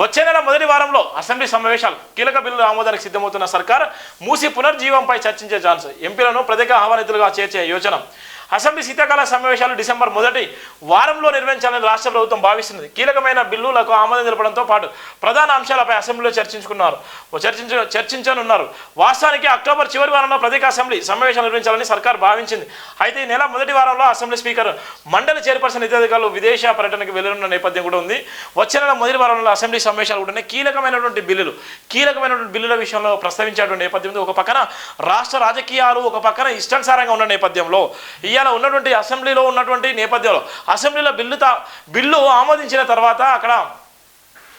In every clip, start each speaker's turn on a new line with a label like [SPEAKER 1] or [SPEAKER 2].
[SPEAKER 1] వచ్చే నెల మొదటి వారంలో అసెంబ్లీ సమావేశాలు కీలక బిల్లుల ఆమోదానికి సిద్ధమవుతున్న సర్కార్ మూసి పునర్జీవంపై చర్చించే ఛాన్స్. ఎంపీలను ప్రత్యేక ఆహ్వానితులుగా చేర్చే యోచన. అసెంబ్లీ శీతాకాల సమావేశాలు డిసెంబర్ మొదటి వారంలో నిర్వహించాలని రాష్ట్ర ప్రభుత్వం భావిస్తున్నది. కీలకమైన బిల్లులకు ఆమోదం తెలపడంతో పాటు ప్రధాన అంశాలపై అసెంబ్లీలో చర్చించుకున్నారు. చర్చించ చర్చించనున్నారు. వాస్తవానికి అక్టోబర్ చివరి వారంలో ప్రత్యేక అసెంబ్లీ సమావేశాలు నిర్వహించాలని సర్కార్ భావించింది. అయితే ఈ నెల మొదటి వారంలో అసెంబ్లీ స్పీకర్ మండలి చైర్పర్సన్ ఇతరులు విదేశ పర్యటనకు వెళ్ళనున్న నేపథ్యం కూడా ఉంది. వచ్చే నెల మొదటి వారంలో అసెంబ్లీ సమావేశాలు కూడా ఉన్నాయి. కీలకమైనటువంటి బిల్లులు కీలకమైనటువంటి బిల్లుల విషయంలో ప్రస్తావించేటువంటి నేపథ్యం ఒక పక్కన రాష్ట్ర రాజకీయాలు ఒక పక్కన ఇష్టానుసారంగా ఉన్న నేపథ్యంలో ఇవాళ ఉన్నటువంటి అసెంబ్లీలో ఉన్నటువంటి నేపథ్యంలో అసెంబ్లీలో బిల్లు తా బిల్లు ఆమోదించిన తర్వాత అక్కడ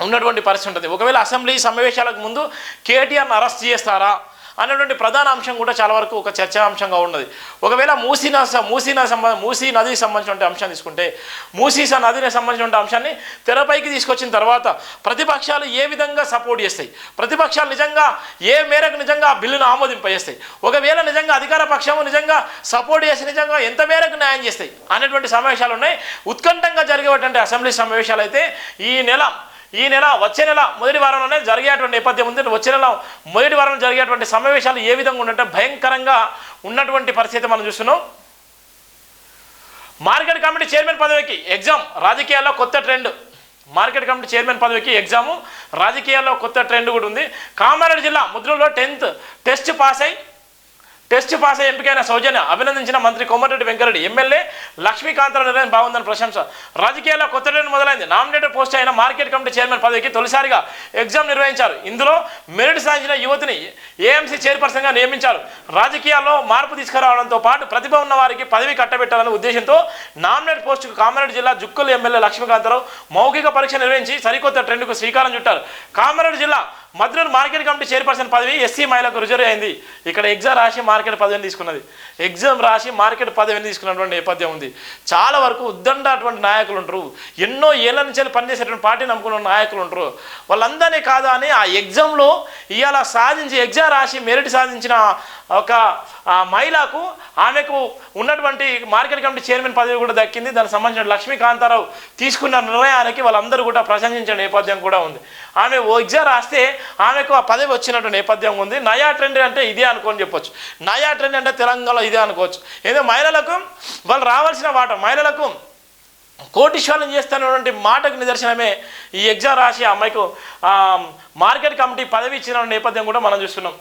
[SPEAKER 1] ఉన్నటువంటి పరిస్థితి ఉంటుంది. ఒకవేళ అసెంబ్లీ సమావేశాలకు ముందు కేటీఆర్ను అరెస్ట్ చేస్తారా? అనేటువంటి ప్రధాన అంశం కూడా చాలా వరకు ఒక చర్చాంశంగా ఉన్నది. ఒకవేళ మూసీ నది మూసీ సంబంధ మూసీ నదికి సంబంధించిన అంశం తీసుకుంటే మూసీ నదికి సంబంధించిన అంశాన్ని తెరపైకి తీసుకొచ్చిన తర్వాత ప్రతిపక్షాలు ఏ విధంగా సపోర్ట్ చేస్తాయి? ప్రతిపక్షాలు నిజంగా ఏ మేరకు నిజంగా ఆ బిల్లును ఆమోదింపజేస్తాయి? ఒకవేళ నిజంగా అధికార పక్షము నిజంగా సపోర్ట్ చేసి నిజంగా ఎంత మేరకు న్యాయం చేస్తాయి? అనేటువంటి సమావేశాలు ఉన్నాయి. ఉత్కంఠంగా జరిగేటువంటి అసెంబ్లీ సమావేశాలు అయితే ఈ నెల ఈ నెల వచ్చే నెల మొదటి వారంలోనే జరిగేటువంటి నేపథ్యం ఉంది. వచ్చే నెల మొదటి వారంలో జరిగేటువంటి సమావేశాలు ఏ విధంగా ఉండంటే భయంకరంగా ఉన్నటువంటి పరిస్థితి మనం చూస్తున్నాం. మార్కెట్ కమిటీ చైర్మన్ పదవికి ఎగ్జామ్ రాజకీయాల్లో కొత్త ట్రెండ్. మార్కెట్ కమిటీ చైర్మన్ పదవికి ఎగ్జాము రాజకీయాల్లో కొత్త ట్రెండ్ కూడా ఉంది. కామారెడ్డి జిల్లా ముద్రలో టెన్త్ టెస్ట్ పాస్ అయి టెస్ట్ పాస్ ఎంపికైన సౌజన్య అభినందించిన మంత్రి కోమటిరెడ్డి వెంకరెడ్డి ఎమ్మెల్యే లక్ష్మీకాంతరావు నిర్ణయం బాగుందని ప్రశంస. రాజకీయాల్లో కొత్త మొదలైంది. నామినేటెడ్ పోస్ట్ అయిన మార్కెట్ కమిటీ చైర్మన్ పదవికి తొలిసారిగా ఎగ్జామ్ నిర్వహించారు. ఇందులో మెరిట్ సాధించిన యువతిని ఏఎంసీ చైర్పర్సన్గా నియమించారు. రాజకీయాల్లో మార్పు తీసుకురావడంతో పాటు ప్రతిభ ఉన్న వారికి పదవి కట్టబెట్టాలనే ఉద్దేశంతో నామినేట్ పోస్టుకు కామారెడ్డి జిల్లా జుక్కల్ ఎమ్మెల్యే లక్ష్మీకాంతరావు మౌఖిక పరీక్ష నిర్వహించి సరికొత్త ట్రెండ్కు శ్రీకారం చుట్టారు. కామారెడ్డి జిల్లా మధ్యలో మార్కెట్ కమిటీ చైర్పర్సన్ పదవి ఎస్సీ మహిళకు రిజర్వ్ అయింది. ఇక్కడ ఎగ్జామ్ రాసి మార్కెట్ పదవిని తీసుకున్నది. ఎగ్జామ్ రాసి మార్కెట్ పదవిని తీసుకున్నటువంటి నేపథ్యం ఉంది. చాలా వరకు ఉద్దండ అటువంటి నాయకులు ఉంటారు. ఎన్నో ఏళ్ళ నుంచి పనిచేసేటువంటి పార్టీ నమ్ముకున్న నాయకులు ఉంటారు. వాళ్ళందరినీ కాదా అని ఆ ఎగ్జామ్లో ఇవాళ సాధించి ఎగ్జామ్ రాసి మెరిట్ సాధించిన ఒక మహిళకు ఆమెకు ఉన్నటువంటి మార్కెట్ కమిటీ చైర్మన్ పదవి కూడా దక్కింది. దానికి సంబంధించిన లక్ష్మీకాంతారావు తీసుకున్న నిర్ణయానికి వాళ్ళందరూ కూడా ప్రశంసించిన నేపథ్యం కూడా ఉంది. ఆమె ఓ ఎగ్జామ్ రాస్తే ఆమెకు ఆ పదవి వచ్చినట్టు నేపథ్యం ఉంది. నయా ట్రెండ్ అంటే ఇదే అనుకోని చెప్పొచ్చు. నయా ట్రెండ్ అంటే తెలంగాణలో ఇదే అనుకోవచ్చు. ఏదో మహిళలకు వాళ్ళు రావాల్సిన వాట మహిళలకు కోటీశ్వరం చేస్తున్నటువంటి మాటకు నిదర్శనమే ఈ ఎగ్జామ్ రాసి అమ్మాయికు మార్కెట్ కమిటీ పదవి ఇచ్చిన నేపథ్యం కూడా మనం చూస్తున్నాం.